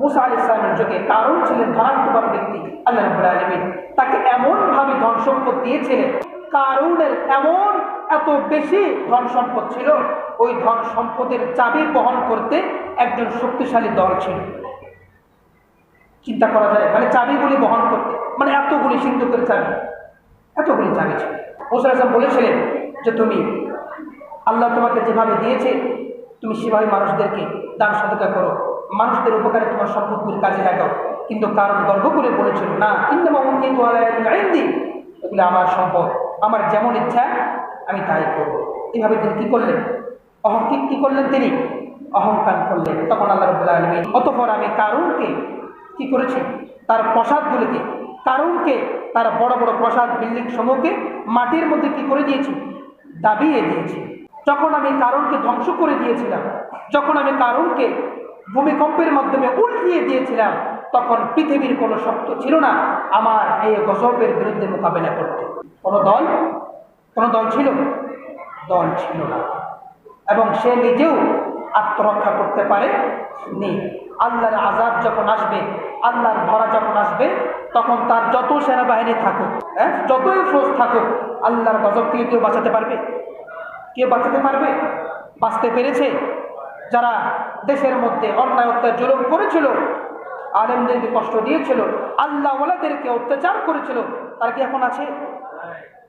মুসা আল ইসলামের যুগে কারণ ছিলেন ধনাত্মক ব্যক্তি, আল্লাহ রবুল আলমিন। তাকে এমনভাবে ধন সম্পদ দিয়েছিলেন, কারুনের এমন এত বেশি ধন সম্পদ ছিল, ওই ধন সম্পদের চাবি বহন করতে একজন শক্তিশালী দল ছিল। চিন্তা করা যায় মানে চাবিগুলি বহন করতে মানে এতগুলি সিন্ধুকের চাবি, এতগুলি চাবি ছিল। মুসা আসলাম বলেছিলেন যে তুমি, আল্লাহ তোমাকে যেভাবে দিয়েছে, তুমি সেভাবে মানুষদেরকে দান সাধকা করো। মানুষদের উপকারে তোমার সম্পদগুলি কাজে লাগাও। কিন্তু কারণ গর্ব করে বলেছিল, না কিন্তু এগুলো আমার সম্পদ, আমার যেমন ইচ্ছা, আমি তাই করব। এভাবে তিনি কী করলেন? অহংকিক কী করলেন তিনি? অহংকার করলেন। তখন আল্লাহ রবুল্লা আলমী অতপর আমি কারুনকে কি করেছি? তার প্রসাদগুলিকে, কারুনকে, তার বড় বড় প্রসাদ বিল্ডিং সমূহকে মাটির মধ্যে কি করে দিয়েছি? দাবিয়ে দিয়েছি। যখন আমি কারণকে ধ্বংস করে দিয়েছিলাম, যখন আমি কারণকে ভূমিকম্পের মাধ্যমে উল্টিয়ে দিয়েছিলাম, তখন পৃথিবীর কোনো শক্ত ছিল না। আমার এই গজবের বিরুদ্ধে মোকাবেলা করতে। কোনো দল? কোনো দল ছিল? দল ছিল না। এবং সে নিজেও আত্মরক্ষা করতে পারে নি আল্লাহর আজাদ যখন আসবে, আল্লাহর ধরা যখন আসবে, তখন তার যত সেনাবাহিনী থাকুক হ্যাঁ যতই ফোর্স থাকুক, আল্লাহর গজব থেকে কেউ বাঁচাতে পারবে? কেউ বাঁচাতে পারবে? বাঁচতে পেরেছে? যারা দেশের মধ্যে অন্যায় অত্যাচার, জুলুম করেছিল, আলেমদেরকে কষ্ট দিয়েছিল আল্লাহ ওয়ালাদেরকে অত্যাচার করেছিল, তারা কি এখন আছে?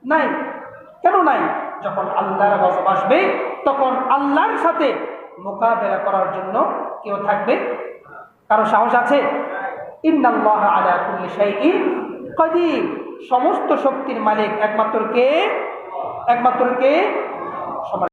নাই। কেন নাই? যখন আল্লাহর গজব আসবে, তখন আল্লাহর সাথে মোকাবেলা করার জন্য কেউ থাকবে? কারও সাহস আছে? ইন্নাল্লাহ আলা কুল্লি সমস্ত শক্তির মালিক একমাত্র কে? একমাত্র কে?